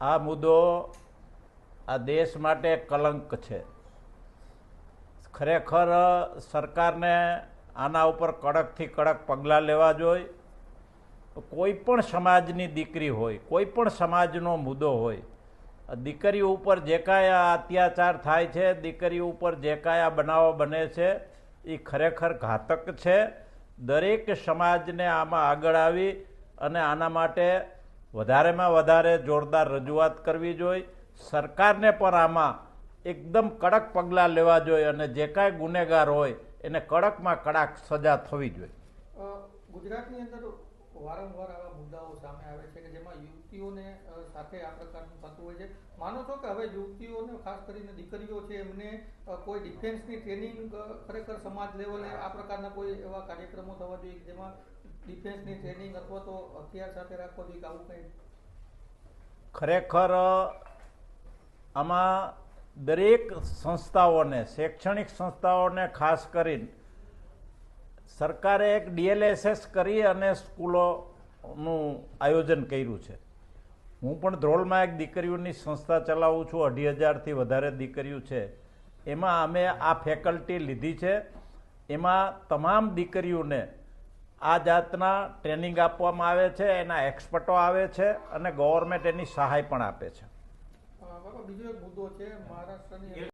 આ મુદ્દો આ દેશ માટે કલંક છે. ખરેખર સરકારને આના ઉપર કડકથી કડક પગલાં લેવા જોઈએ કોઈ પણ સમાજની દીકરી હોય, કોઈ પણ સમાજનો મુદ્દો હોય દીકરી ઉપર જે કાંઈ આ અત્યાચાર થાય છે, દીકરી ઉપર જે કાંઈ આ બનાવો બને છે, એ ખરેખર ઘાતક છે. દરેક સમાજને આમાં આગળ આવી અને આના માટે વધારેમાં વધારે જોરદાર રજૂઆત કરવી જોઈએ. સરકારને પણ આમાં એકદમ કડક પગલાં લેવા જોઈએ અને જે કાંઈ ગુનેગાર હોય એને કડકમાં કડક સજા થવી જોઈએ. ગુજરાતની અંદર વારંવાર આવા મુદ્દાઓ સામે આવે છે કે જેમાં યુવતીઓને સાથે આ પ્રકારનું થતું હોય છે. માનો છો કે હવે યુવતીઓને, ખાસ કરીને દીકરીઓ છે, એમને કોઈ ડિફેન્સની ટ્રેનિંગ ખરેખર સમાજ લેવલે આ પ્રકારના કોઈ એવા કાર્યક્રમો થવા જોઈએ જેમાં ડિફેન્સની ટ્રેનિંગ અથવા તો હથિયાર સાથે રાખવા જોઈએ આવું કંઈ? ખરેખર આમાં દરેક સંસ્થાઓને, શૈક્ષણિક સંસ્થાઓને ખાસ કરીને સરકારે એક ડીએલએસએસ કરી અને સ્કૂલોનું આયોજન કર્યું છે. હું પણ ધ્રોલમાં એક દીકરીઓની સંસ્થા ચલાવું છું, અઢી હજારથી વધારે દીકરીઓ છે. એમાં અમે આ ફેકલ્ટી લીધી છે. એમાં તમામ દીકરીઓને આ જાતના ટ્રેનિંગ આપવામાં આવે છે, એના એક્સપર્ટો આવે છે અને ગવર્મેન્ટ એની સહાય પણ આપે છે. બીજો એક મુદ્દો છે, મહારાષ્ટ્રની